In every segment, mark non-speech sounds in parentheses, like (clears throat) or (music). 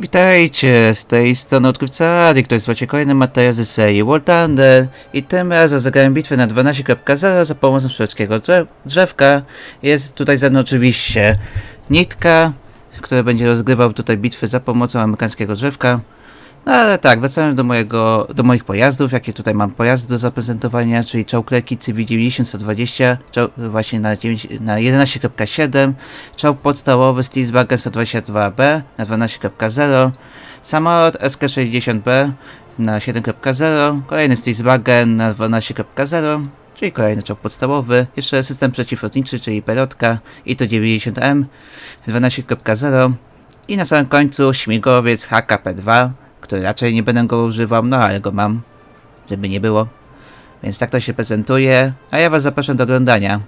Witajcie, z tej strony odkrywca Adi, który słuchacie kolejny materiał z serii World Thunder i tym razem zagrałem bitwę na 12.0 za pomocą szwedzkiego drzew drzewka. Jest tutaj ze mną oczywiście Nitka, który będzie rozgrywał tutaj bitwy za pomocą amerykańskiego drzewka. No ale tak, wracając do mojego, do moich pojazdów, jakie tutaj mam pojazdy do zaprezentowania, czyli czołg Leki CV90-120, czołg właśnie na, 9, na 11.7, czołg podstawowy Stisbagen 122B na 12.0, samolot SK-60B na 7.0, kolejny Stisbagen na 12.0, czyli kolejny czołg podstawowy, jeszcze system przeciwlotniczy, czyli pelotka i to 90M 12.0 i na samym końcu śmigłowiec HKP-2, który raczej nie będę go używał, no ale go mam, żeby nie było. Więc tak to się prezentuje, a ja was zapraszam do oglądania.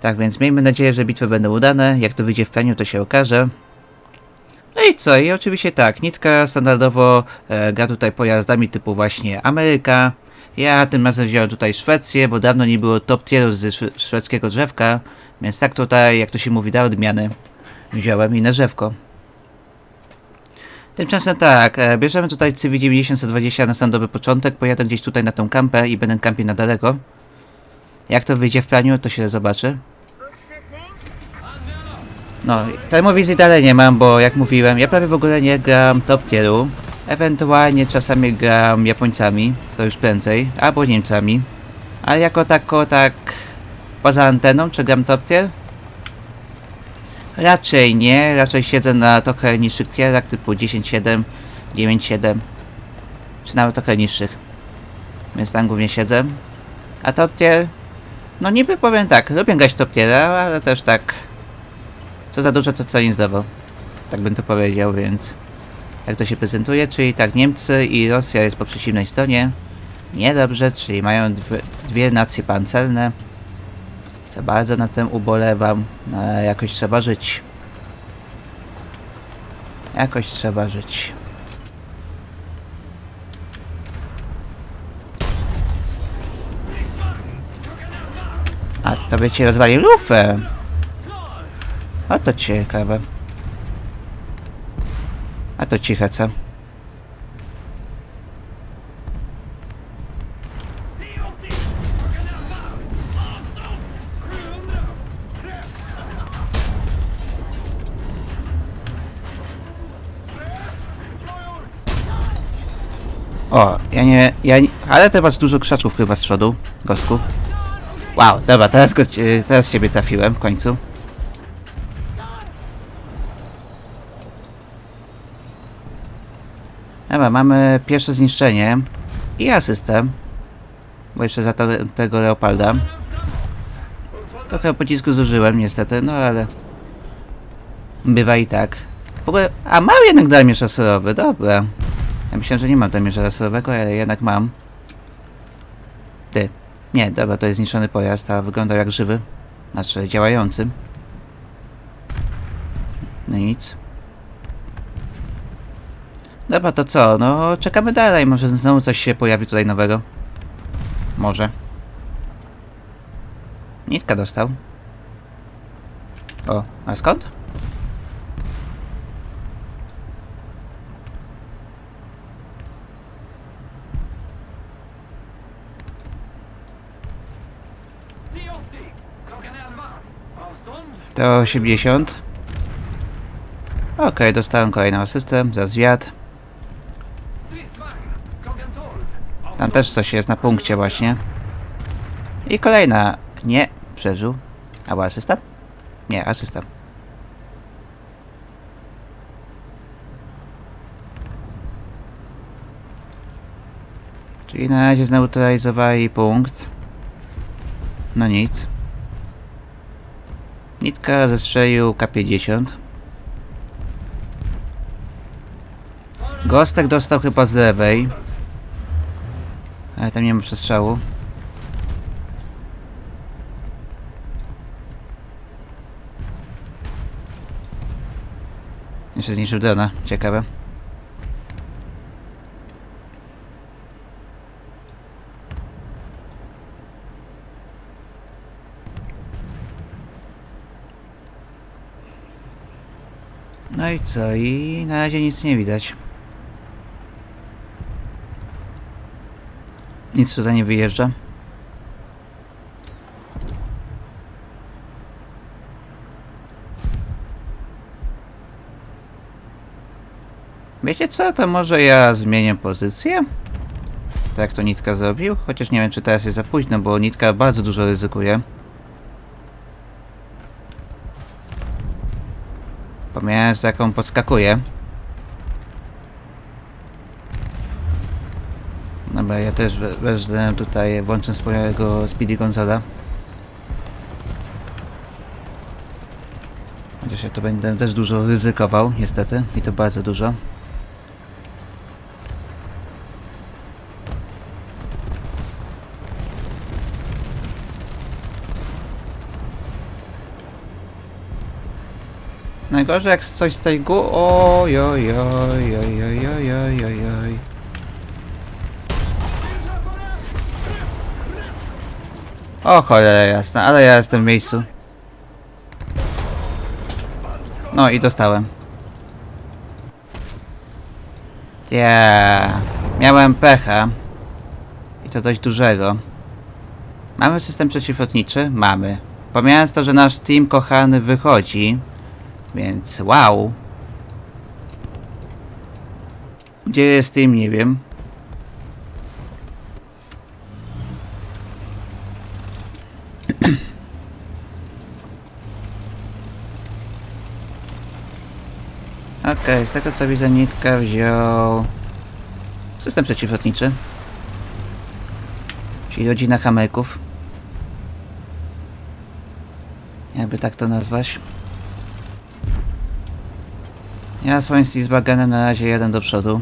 Tak więc miejmy nadzieję, że bitwy będą udane, jak to wyjdzie w planiu to się okaże. No i co, i oczywiście tak, Nitka standardowo e, gra tutaj pojazdami typu właśnie Ameryka. Ja tym razem wziąłem tutaj Szwecję, bo dawno nie było top tieru z szwe- szwedzkiego drzewka, więc tak tutaj, jak to się mówi, da odmiany. Wziąłem inne drzewko. Tymczasem tak, e, bierzemy tutaj CV90-120 na sam dobry początek, pojadę gdzieś tutaj na tą kampę i będę kampił na daleko. Jak to wyjdzie w planiu, to się zobaczy. No, termowizji dalej nie mam, bo jak mówiłem, ja prawie w ogóle nie gram top tieru. Ewentualnie czasami gram Japońcami, to już prędzej, albo Niemcami. Ale jako tako, tak poza anteną, czy gram top tier? Raczej nie, raczej siedzę na trochę niższych tierach typu 10.7, 9.7 czy nawet trochę niższych. Więc tam głównie siedzę. A top tier? No niby powiem tak, lubię grać top tiera, ale też tak co za dużo to co nie zdawał. Tak bym to powiedział, więc jak to się prezentuje, czyli tak Niemcy i Rosja jest po przeciwnej stronie. Niedobrze, czyli mają dwie, dwie nacje pancerne. Co bardzo na tym ubolewam, no, ale jakoś trzeba żyć. Jakoś trzeba żyć. A to by ci rozwalił lufę. A to ciekawe. A to ciche co? O, ja nie, ja nie, ale ty masz dużo krzaczów chyba z przodu, gostku. Wow, dobra, teraz, go, e, teraz ciebie trafiłem w końcu. Dobra, mamy pierwsze zniszczenie i asystę. Bo jeszcze za to, tego Leopolda. Trochę pocisku zużyłem niestety, no ale... Bywa i tak. W ogóle... A mam jednak damierz laserowy, dobra. Ja myślałem, że nie mam damierza laserowego, ale jednak mam. Ty. Nie, dobra, to jest zniszczony pojazd, a wyglądał jak żywy. Znaczy, działający. No nic. Dobra, to co? No, czekamy dalej. Może znowu coś się pojawi tutaj nowego. Może. Nitka dostał. O, a skąd? To 80. Okej, dostałem kolejną asystę za zwiat. Tam też coś jest na punkcie właśnie. I kolejna. Nie, przeżył. Albo asysta? Nie, asysta. Czyli na razie zneutralizowali punkt. No nic. Nitka zestrzelił K50. Gostek dostał chyba z lewej. Ale tam nie ma przestrzału. Jeszcze zniszczył drona, ciekawe. Co? I na razie nic nie widać. Nic tutaj nie wyjeżdża. Wiecie co, to może ja zmienię pozycję? Tak to Nitka zrobił? Chociaż nie wiem, czy teraz jest za późno, bo Nitka bardzo dużo ryzykuje. Pomijając jaką podskakuje. Dobra, ja też we- wezmę tutaj, włączę swojego Speedy Gonzala. Chociaż ja to będę też dużo ryzykował, niestety. I to bardzo dużo. Najgorzej jak coś z tej góry... Oj, oj, oj, oj, oj, oj, oj, oj, jasna, ale ja jestem w miejscu. No i dostałem. Ja miałem pecha. I to dość dużego. Mamy system przeciwlotniczy? Mamy. Pomijając to, że nasz team kochany wychodzi, więc wow. Gdzie jest team, nie wiem. (clears throat) Okej, z tego co widzę, Nitka wziął system przeciwlotniczy. Czyli rodzina hamelków. Jakby tak to nazwać. Ja swoim Slisbagenem na razie jeden do przodu.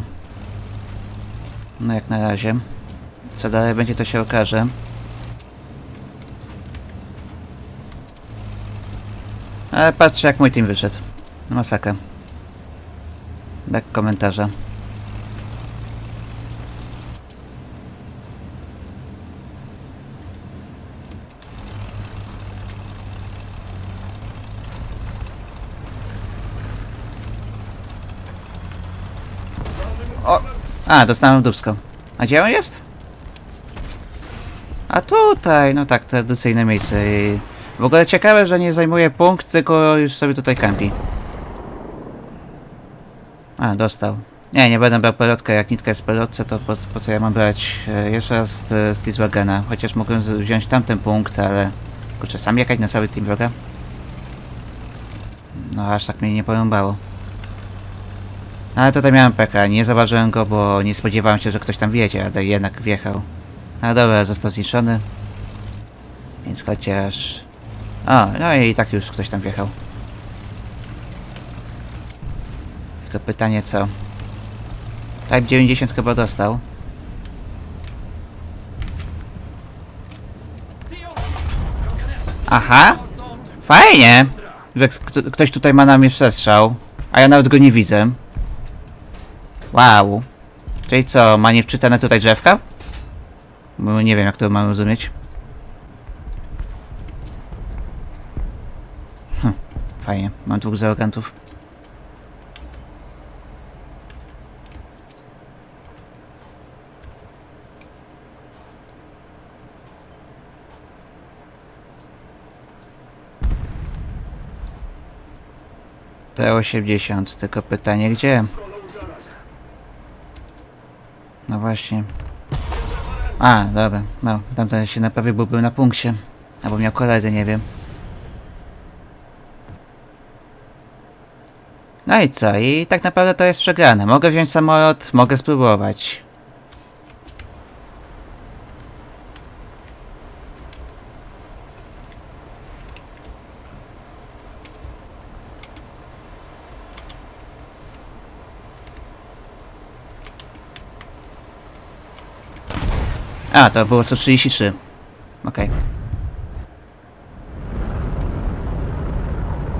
No jak na razie. Co dalej będzie to się okaże. Ale patrzcie jak mój team wyszedł. Masakra. Bez komentarza. A, dostałem dubsko. A gdzie on jest? A tutaj, no tak, tradycyjne miejsce. I w ogóle ciekawe, że nie zajmuje punkt, tylko już sobie tutaj kampi. A, dostał. Nie, nie będę brał pelotka, jak nitka jest pelotce, to po, po co ja mam brać e, jeszcze raz z Stiswagena? Chociaż mogłem wziąć tamten punkt, ale... Kurczę, sam jechać na cały team wroga? No, aż tak mnie nie porąbało. Ale tutaj miałem PK, nie zauważyłem go, bo nie spodziewałem się, że ktoś tam wjedzie, ale jednak wjechał. No dobra, został zniszczony. Więc chociaż... O, no i tak już ktoś tam wjechał. Tylko pytanie co? Type 90 chyba dostał. Aha! Fajnie! Że ktoś tutaj ma na mnie przestrzał, a ja nawet go nie widzę. Wow. Czyli co, ma nie wczytane tutaj drzewka? Bo nie wiem jak to mam rozumieć. Hm, fajnie, mam dwóch załogantów. T80, tylko pytanie gdzie? No właśnie. A, dobra, no, tamten się naprawił, bo był na punkcie. Albo miał koledę, nie wiem. No i co? I tak naprawdę to jest przegrane. Mogę wziąć samolot, mogę spróbować. A, to było 133. Okej.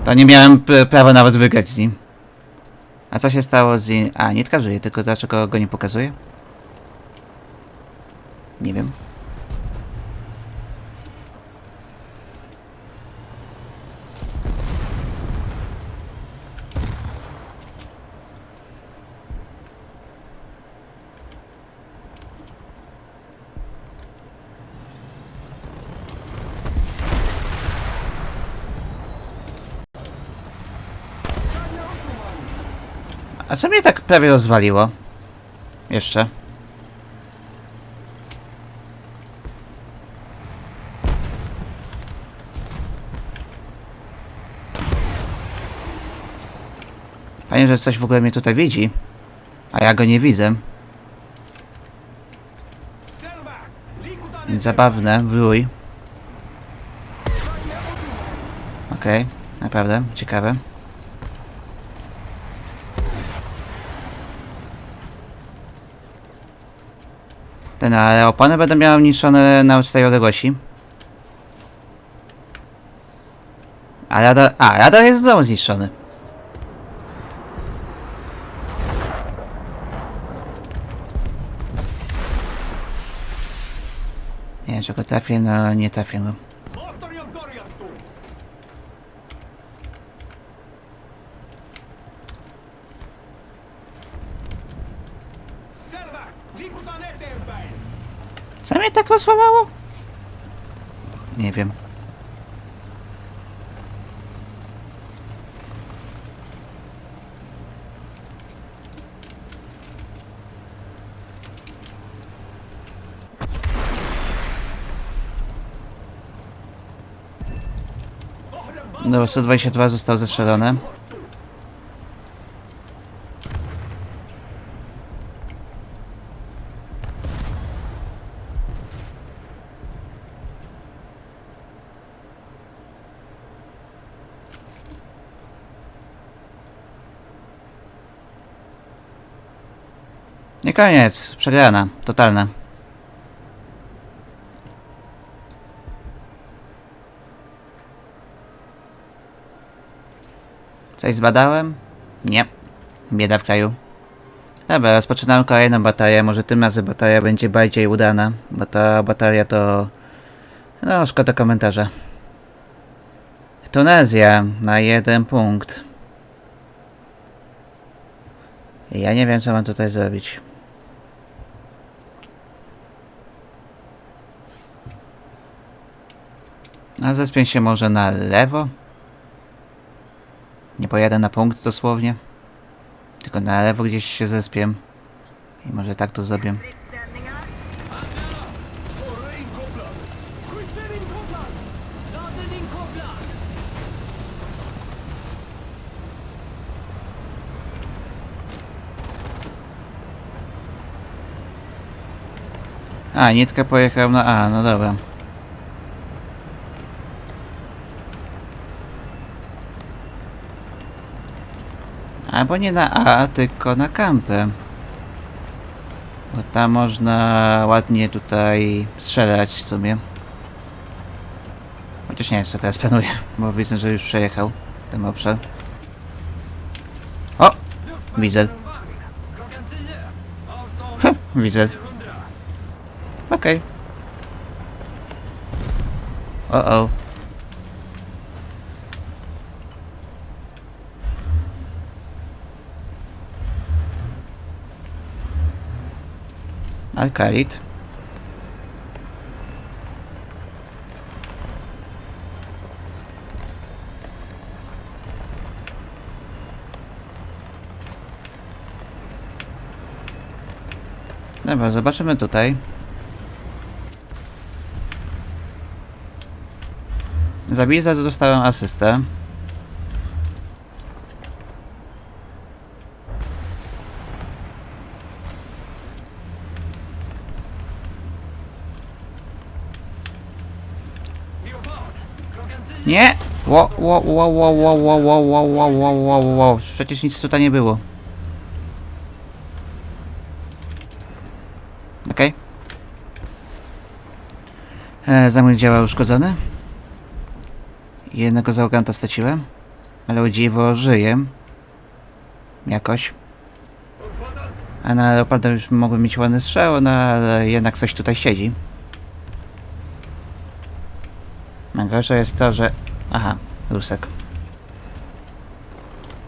To nie miałem prawa nawet wygrać z nim. A co się stało z? A, Nitka żyje, tylko dlaczego go nie pokazuje? Nie wiem. A co mnie tak prawie rozwaliło? Jeszcze. Fajnie, że coś w ogóle mnie tutaj widzi. A ja go nie widzę. Więc zabawne, wrój. Okej, naprawdę, ciekawe. Ten, ale opony będę miał niszczone na tej odległości. A radar, a radar jest znowu zniszczony. Nie wiem, czy go trafię, no ale nie trafię Rozwalało? Nie wiem. Dobra, 122 został zestrzelony. Nie koniec, przegrana, totalna. Coś zbadałem? Nie. Bieda w kraju. Dobra, rozpoczynamy kolejną batalię. Może tym razem batalia będzie bardziej udana, bo ta batalia to... No, szkoda komentarza. Tunezja na jeden punkt. Ja nie wiem, co mam tutaj zrobić. A zespię się może na lewo? Nie pojadę na punkt dosłownie. Tylko na lewo gdzieś się zespię. I może tak to zrobię. A, nitka pojechał na A, no dobra. Albo nie na A, tylko na kampę. Bo tam można ładnie tutaj strzelać w sumie. Chociaż nie wiem co teraz planuję, bo widzę, że już przejechał ten obszar. O! Widzę. Klockan 10! Avstånd Hm, widzę. 100! Okej. O o. Alkalit. Dobra, zobaczymy tutaj. Za Biza to dostałem asystę. Ło, ło, ło, ło, ło, ło, ło, ło, ło, ło. Przecież nic tutaj nie było. Okej. Okay. Zamek działa uszkodzony. Jednego załoganta straciłem. Ale o dziwo żyję. Jakoś. A na Leoparda już mogłem mieć ładny strzał, no ale jednak coś tutaj siedzi. Najgorsze jest to, że... Aha, Rusek.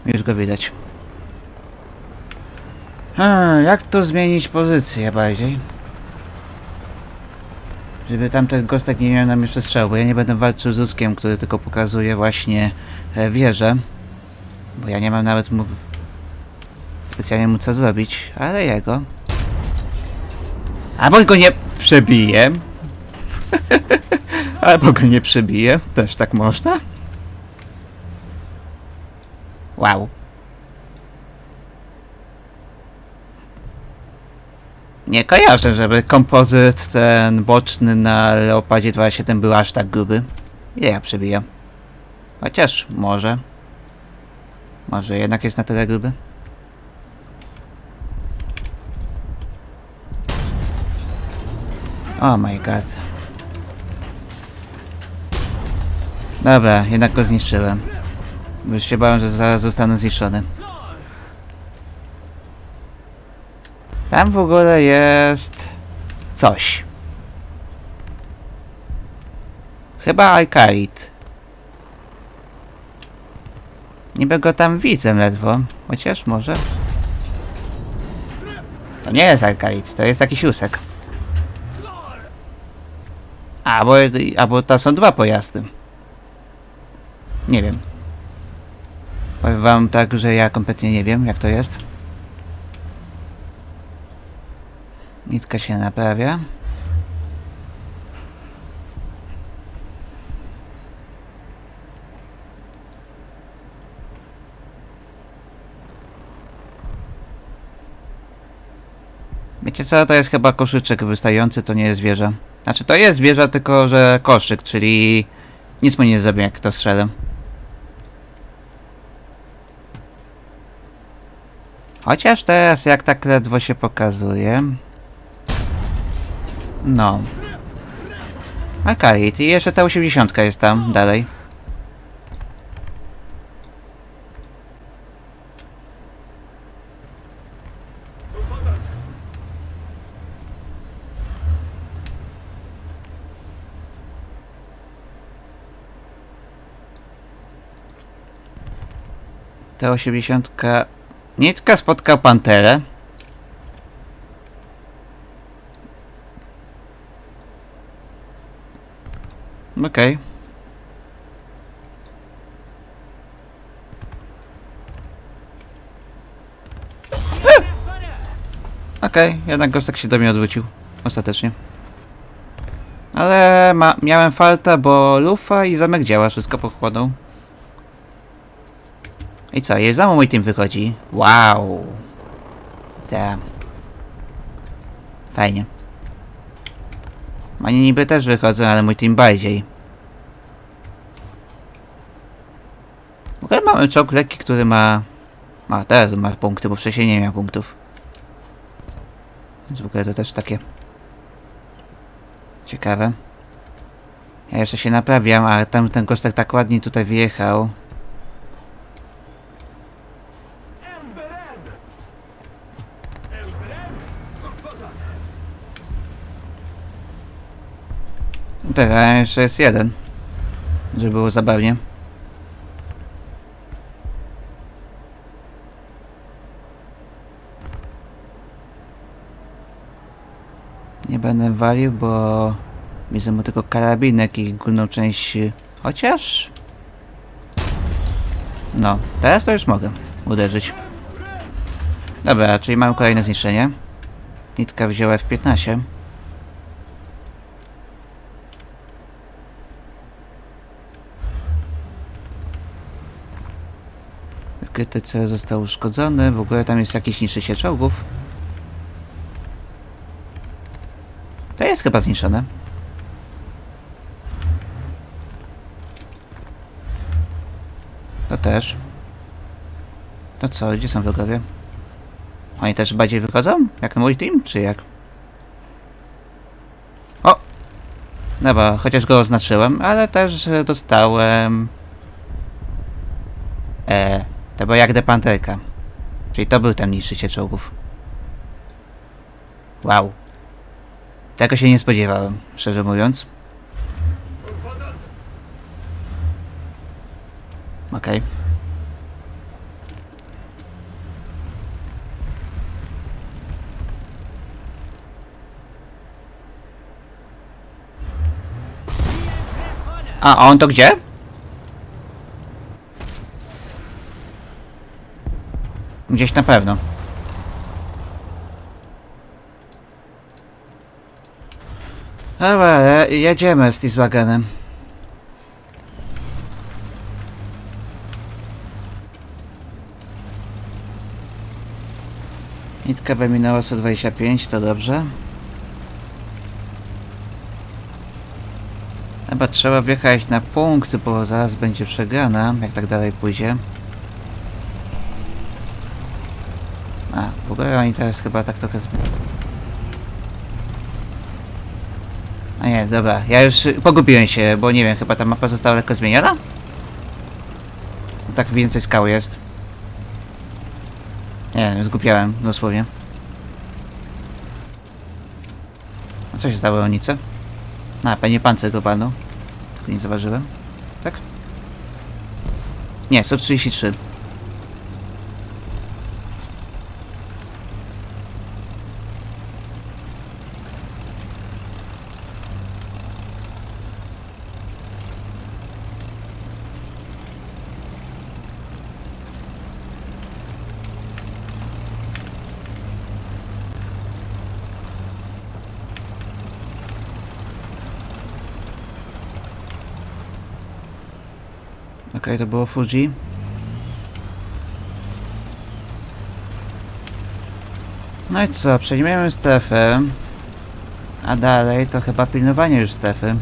Już go widać. Hmm, jak tu zmienić pozycję bardziej? Żeby tamten gostek nie miał na mnie przestrzału, bo ja nie będę walczył z Ruskiem, który tylko pokazuje właśnie e, wieżę. Bo ja nie mam nawet mu... specjalnie mu co zrobić, ale jego. Albo go nie przebiję. (laughs) Albo go nie przebiję. Też tak można. Wow. Nie kojarzę, żeby kompozyt ten boczny na Leopardzie 27 był aż tak gruby. Ile ja przebijam? Chociaż może. Może jednak jest na tyle gruby? Oh my god. Dobra, jednak go zniszczyłem. Już się bałem, że zaraz zostanę zniszczony. Tam w ogóle jest... coś. Chyba Alkalit. Niby go tam widzę ledwo, chociaż może... To nie jest Alkalit, to jest jakiś usek. Albo, albo to są dwa pojazdy. Nie wiem. Powiem wam tak, że ja kompletnie nie wiem, jak to jest. Nitka się naprawia. Wiecie co, to jest chyba koszyczek wystający, to nie jest wieża. Znaczy to jest wieża, tylko że koszyk, czyli nic mu nie zrobię jak to strzelę. Chociaż teraz jak tak ledwo się pokazuje. No. Akarit i jeszcze ta 80 jest tam dalej. Ta 80. Nitka spotkał panterę. Okej. E! Okej, jednak gostek się do mnie odwrócił. Ostatecznie. Ale ma, miałem falta, bo lufa i zamek działa, wszystko pochłodą. I co, jest za mój team wychodzi. Wow. Damn. Fajnie. Oni niby też wychodzą, ale mój team bardziej. W ogóle mamy czołg lekki, który ma... Ma, teraz ma punkty, bo wcześniej nie miał punktów. Więc w ogóle to też takie... Ciekawe. Ja jeszcze się naprawiam, ale tam ten kostek tak ładnie tutaj wyjechał. Teraz jeszcze jest jeden. Żeby było zabawnie. Nie będę walił, bo widzę mu tylko karabinek i górną część... y, Chociaż... No, teraz to już mogę uderzyć. Dobra, czyli mamy kolejne zniszczenie. Nitka wzięła F-15. GTC został uszkodzony, w ogóle tam jest jakiś niszczyciel czołgów. To jest chyba zniszczone. To też. To co, gdzie są wrogowie? Oni też bardziej wychodzą? Jak na mój team, czy jak? O! Dobra, chociaż go oznaczyłem, ale też dostałem... E, to była jak depanterka. Czyli to był ten niszczyciel czołgów. Wow. Tego się nie spodziewałem, szczerze mówiąc. Okej. A, a on to gdzie? Gdzieś na pewno. Dobra, jedziemy z Volkswagenem. Nitka wyminęła 125, to dobrze. Chyba trzeba wjechać na punkt, bo zaraz będzie przegrana, jak tak dalej pójdzie. Ogóle oni teraz chyba tak trochę zbyt... A nie, dobra, ja już pogubiłem się, bo nie wiem, chyba ta mapa została lekko zmieniona? Tak więcej skał jest. Nie wiem, zgubiałem, dosłownie. A co się stało, Onice? A, pewnie pancer go walnął. Tylko nie zauważyłem. Tak? Nie, 133. Okej, to było Fuji. No i co, przejmiemy strefę. A dalej to chyba pilnowanie już strefy.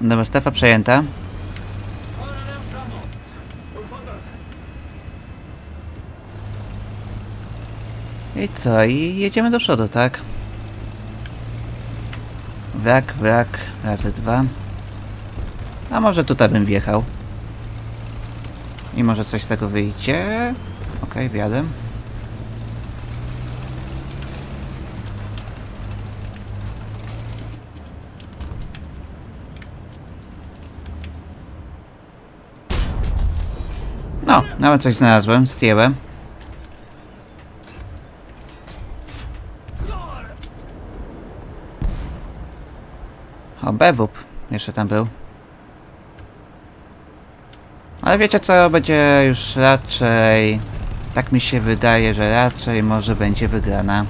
Dobra, strefa przejęta. I co? I jedziemy do przodu, tak? Wrak, wrak, razy dwa. A może tutaj bym wjechał. I może coś z tego wyjdzie. Okej, wjadę. No, nawet coś znalazłem, zdjęłem. O, Bewup jeszcze tam był. Ale wiecie co, będzie już raczej... Tak mi się wydaje, że raczej może będzie wygrana.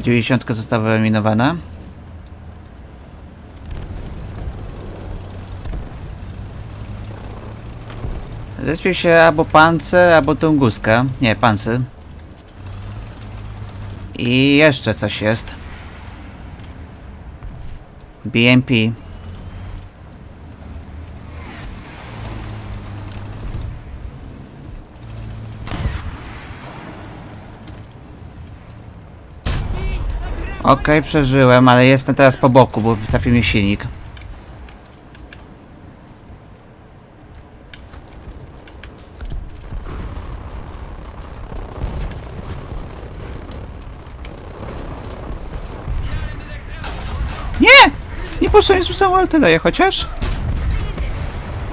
90 została wyeliminowana. Zespił się albo pancer, albo tunguska. Nie, pancer. I jeszcze coś jest. BMP. Okej, przeżyłem, ale jestem teraz po boku, bo trafił mi silnik. Nie! Nie poszedłem z całą artylerię, chociaż...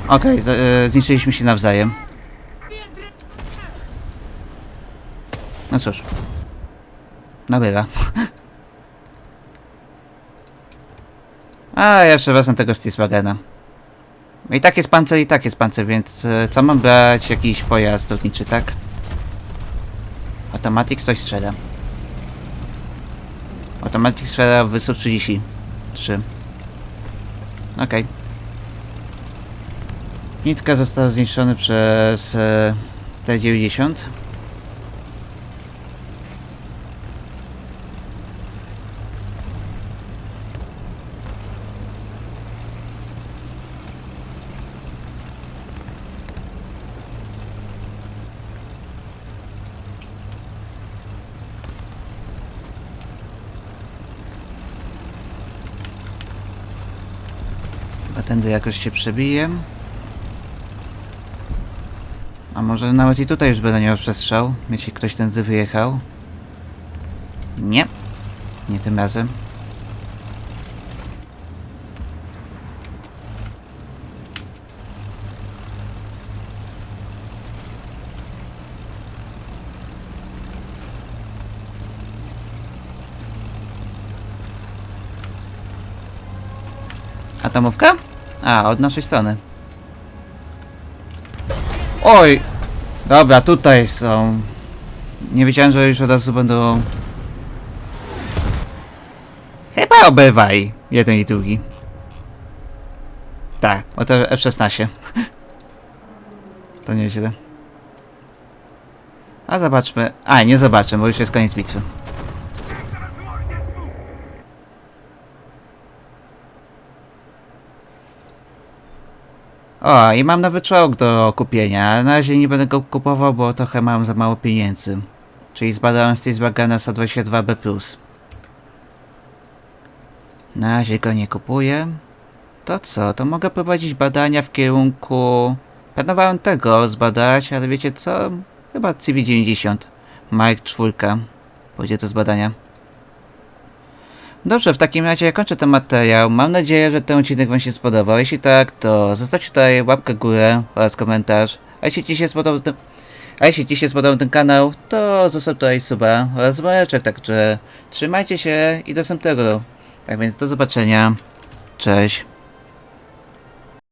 Okej, z- e, zniszczyliśmy się nawzajem. No cóż. Nabywa. (laughs) A, jeszcze wezmę tego Stiswagena. I tak jest pancer, i tak jest pancer, więc e, co mam brać? Jakiś pojazd lotniczy, tak? Automatic coś strzela. Automatic strzela w wysu 33. Okej. Nitka została zniszczony przez e, T-90. Tędy jakoś się przebiję. A może nawet i tutaj już będę miał przestrzał, jeśli ktoś tędy wyjechał. Nie. Nie tym razem. Atomówka? A, od naszej strony. Oj! Dobra, tutaj są. Nie wiedziałem, że już od razu będą... Chyba obywaj. Jeden i drugi. Tak, oto F-16. (laughs) To nieźle. A zobaczmy. A, nie zobaczę, bo już jest koniec bitwy. O, i mam nowy czołg do kupienia. Na razie nie będę go kupował, bo trochę mam za mało pieniędzy. Czyli zbadałem Stacebagana 122B+. Na razie go nie kupuję. To co, to mogę prowadzić badania w kierunku... Planowałem tego zbadać, ale wiecie co? Chyba CV-90. Mark 4. Pójdzie to z badania. Dobrze, w takim razie kończę ten materiał. Mam nadzieję, że ten odcinek Wam się spodobał. Jeśli tak, to zostawcie tutaj łapkę górę oraz komentarz. A jeśli Ci się spodobał ten, a jeśli Ci się spodobał ten kanał, to zostaw tutaj suba oraz dzwoneczek. Także trzymajcie się i do następnego. Tak więc do zobaczenia. Cześć.